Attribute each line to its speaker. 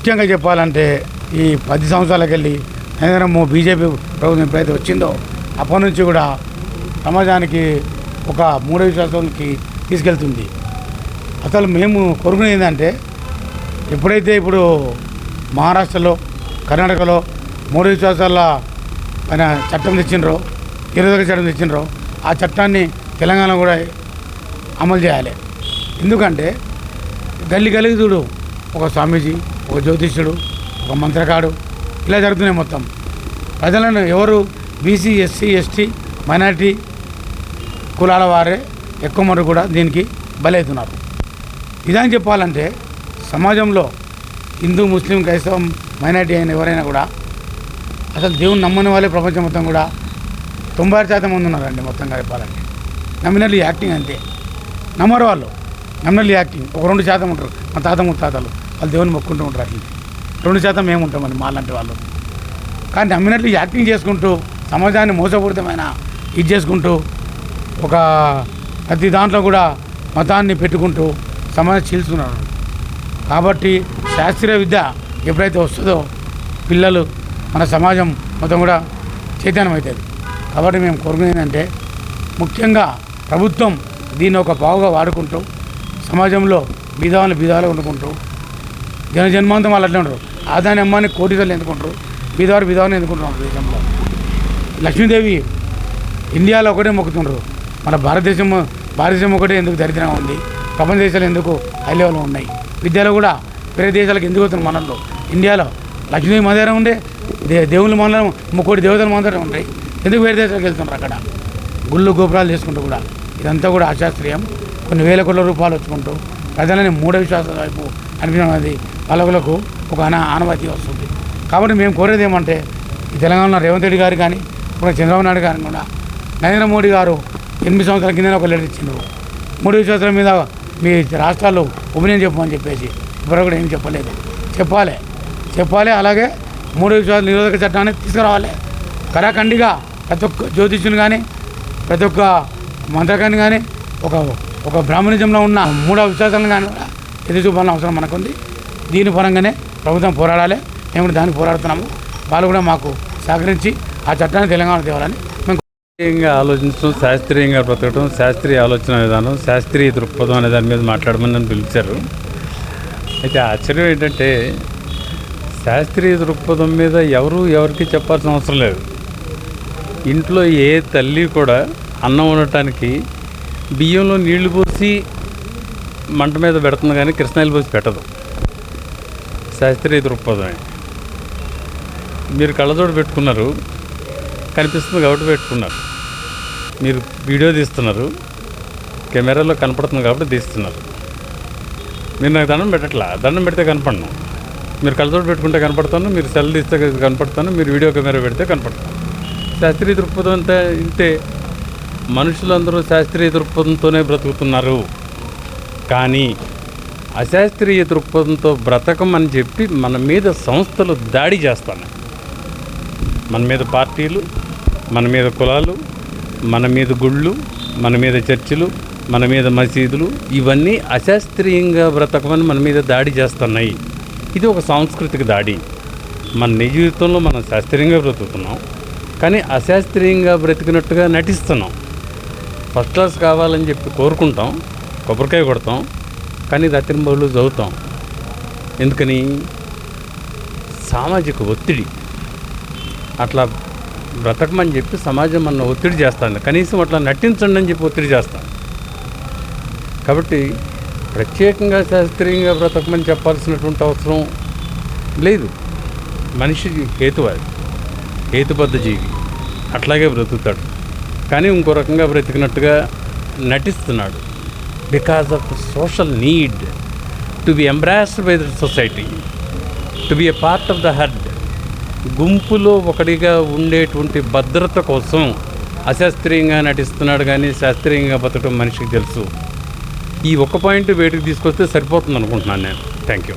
Speaker 1: ముఖ్యంగా చెప్పాలంటే ఈ పది సంవత్సరాలకు వెళ్ళి బీజేపీ ప్రభుత్వం ఎప్పుడైతే వచ్చిందో అప్పటి నుంచి కూడా సమాజానికి ఒక మూడో విశ్వాసానికి తీసుకెళ్తుంది. అసలు మేము కోరుకునేది ఏంటంటే ఎప్పుడైతే ఇప్పుడు మహారాష్ట్రలో కర్ణాటకలో మూఢ విశ్వాసాల పైన చట్టం తెచ్చిండ్రో నిరోధక చట్టం తెచ్చిండ్రో ఆ చట్టాన్ని తెలంగాణ కూడా అమలు చేయాలి. ఎందుకంటే గల్లి గల్లికి చూడు ఒక స్వామీజీ ఒక జ్యోతిష్యుడు ఒక మంత్రకాడు. ఇలా జరుగుతున్నాయి మొత్తం. ప్రజలను ఎవరు బీసీ ఎస్సీ ఎస్టీ మైనారిటీ కులాల వారే ఎక్కువ మంది కూడా దీనికి బలవుతున్నారు ఇదని చెప్పాలంటే సమాజంలో హిందూ ముస్లిం క్రైస్తవం మైనారిటీ అయిన ఎవరైనా కూడా అసలు దేవుని నమ్మని వాళ్ళే ప్రపంచం మొత్తం కూడా తొంభై ఆరు శాతం మంది ఉన్నారండి మొత్తంగా చెప్పాలంటే. నమ్మినట్లు యాక్టింగ్ అంతే. నమ్మరు వాళ్ళు. నమ్మినట్లు యాక్టింగ్. ఒక రెండు శాతం ఉంటారు. మా తాత ముత్తాతలు. వాళ్ళు దేవుని మొక్కుంటూ ఉంటారు అట్లా. రెండు శాతం మేము ఉంటామండి మాలాంటి వాళ్ళు. కానీ నమ్మినట్లు యాక్టింగ్ చేసుకుంటూ సమాజాన్ని మోసపూరితమైన ఇది చేసుకుంటూ ఒక ప్రతి దాంట్లో కూడా మతాన్ని పెట్టుకుంటూ సమాజం చీల్చుకున్నారు. కాబట్టి శాస్త్రీయ విద్య ఎప్పుడైతే వస్తుందో పిల్లలు మన సమాజం మొత్తం కూడా చైతన్యం అవుతుంది కాబట్టి మేము కోరుకునేది ఏంటంటే ముఖ్యంగా ప్రభుత్వం దీన్ని ఒక బావుగా వాడుకుంటూ సమాజంలో బీదాలను బీదాలు వండుకుంటూ జన జన్మాంతం వాళ్ళు అట్లా ఉంటారు. ఆదాని అమ్మాని కోటిసార్లు ఎందుకుంటారు? బీదవారు బీదవారిని ఎందుకుంటున్నారు దేశంలో లక్ష్మీదేవి ఇండియాలో ఒకటే మొక్కుతుండ్రు మన భారతదేశం భారతదేశం ఒకటే ఎందుకు దరిద్రంగా ఉంది? ప్రపంచ దేశాలు ఎందుకు హై లెవెల్లో ఉన్నాయి? విద్యలో కూడా వేరే దేశాలకు ఎందుకు వస్తుంది మనలో ఇండియాలో లక్ష్మీదేవి మందిరం దగ్గర ఉండే దే దేవుళ్ళ మందరం ముక్కోటి దేవతల మందిరం ఉంటాయి. ఎందుకు వేరే దేశాలకు వెళ్తున్నారు అక్కడ? గుళ్ళు గోపురాలు చేసుకుంటూ కూడా. ఇదంతా కూడా అశాస్త్రీయం కొన్ని వేల కోట్ల రూపాయలు వచ్చుకుంటూ ప్రజలని మూఢ విశ్వాసాల వైపు అనిపించినది కలగలకు ఒక అన ఆనవాయితీ వస్తుంది. కాబట్టి మేము కోరేది ఏమంటే ఈ తెలంగాణలో రేవంత్ రెడ్డి గారు కానీ ఇప్పుడు చంద్రబాబు నాయుడు గారు కూడా నరేంద్ర మోడీ గారు ఎనిమిది సంవత్సరాల కింద ఒక లెటర్ ఇచ్చిండ్రు. మూడు సంవత్సరాల మీద మీ రాష్ట్రాల్లో ఒపీనియన్ చెప్పమని చెప్పేసి ఇప్పుడు కూడా ఏం చెప్పలేదు. చెప్పాలి. చెప్పాలి. అలాగే మూడు విశ్వాస నిరోధక చట్టాన్ని తీసుకురావాలి. కరాఖండిగా ప్రతి ఒక్క జ్యోతిష్యుని కానీ ప్రతి ఒక్క మంత్రకాన్ని కానీ ఒక ఒక బ్రాహ్మణిజంలో ఉన్న మూడో విశ్వాసాలను కానీ కూడా ఎదురు చూపాలని అవసరం మనకుంది. దీని పరంగానే ప్రభుత్వం పోరాడాలి. మేము కూడా దాన్ని పోరాడుతున్నాము. వాళ్ళు కూడా మాకు సహకరించి ఆ చట్టాన్ని తెలంగాణ తేవాలని మేము
Speaker 2: శాస్త్రీయంగా ఆలోచించడం శాస్త్రీయంగా బ్రతకడం శాస్త్రీయ ఆలోచన విధానం శాస్త్రీయ దృక్పథం అనే దాని మీద మాట్లాడమని నన్ను పిలిచారు. అయితే ఆశ్చర్యం ఏంటంటే శాస్త్రీయ దృక్పథం మీద ఎవరు ఎవరికి చెప్పాల్సిన అవసరం లేదు. ఇంట్లో ఏ తల్లి కూడా అన్నం ఉండటానికి బియ్యంలో నీళ్ళు పోసి మంట మీద పెడుతుంది కానీ కృష్ణాయిలు పోసి పెట్టదు. శాస్త్రీయ దృక్పథమే. మీరు కళ్ళజోడు పెట్టుకున్నారు కనిపిస్తుంది కాబట్టి పెట్టుకున్నారు. మీరు వీడియో తీస్తున్నారు కెమెరాలో కనపడుతుంది కాబట్టి తీస్తున్నారు. మీరు నాకు దండం పెట్టట్లా? దండం పెడితే కనపడను. మీరు కళ్ళజోడు పెట్టుకుంటే కనపడతాను మీరు సెల్ తీస్తే కనపడతాను మీరు వీడియో కెమెరా పెడితే కనపడతాను. శాస్త్రీయ దృక్పథం అంతా ఇంతే. మనుషులందరూ శాస్త్రీయ దృక్పథంతోనే బ్రతుకుతున్నారు. కానీ అశాస్త్రీయ దృక్పథంతో బ్రతకమని చెప్పి మన మీద సంస్థలు దాడి చేస్తున్నాయి. మన మీద పార్టీలు మన మీద కులాలు మన మీద గుళ్ళు మన మీద చర్చిలు మన మీద మసీదులు ఇవన్నీ అశాస్త్రీయంగా బ్రతకమని మన మీద దాడి చేస్తున్నాయి. ఇది ఒక సాంస్కృతిక దాడి. మన నిజ జీవితంలో మనం శాస్త్రీయంగా బ్రతుకుతున్నాం. కానీ అశాస్త్రీయంగా బ్రతికినట్టుగా నటిస్తున్నాం. ఫస్ట్ క్లాస్ కావాలని చెప్పి కోరుకుంటాం. కొబ్బరికాయ కొడతాం. కానీ రాత్రి బదులు చదువుతాం. ఎందుకని? సామాజిక ఒత్తిడి. అట్లా బ్రతకమని చెప్పి సమాజం మన ఒత్తిడి చేస్తాను కనీసం అట్లా నటించండి అని చెప్పి ఒత్తిడి చేస్తాను కాబట్టి ప్రత్యేకంగా శాస్త్రీయంగా బ్రతకమని చెప్పాల్సినటువంటి అవసరం లేదు. మనిషి హేతువాది హేతుబద్ధ జీవి. అట్లాగే బ్రతుకుతాడు. కానీ ఇంకో రకంగా బ్రతికినట్టుగా నటిస్తున్నాడు. Because of social need to be embraced by the society to be a part of the herd గుంపులో ఒకడిగా ఉండేటువంటి భద్రత కోసం అశాస్త్రీయంగా నటిస్తున్నాడు కానీ శాస్త్రీయంగా బతకడం మనిషికి తెలుసు. ఈ ఒక్క పాయింట్ వేటికి తీసుకొస్తే సరిపోతుంది అనుకుంటున్నాను నేను. Thank you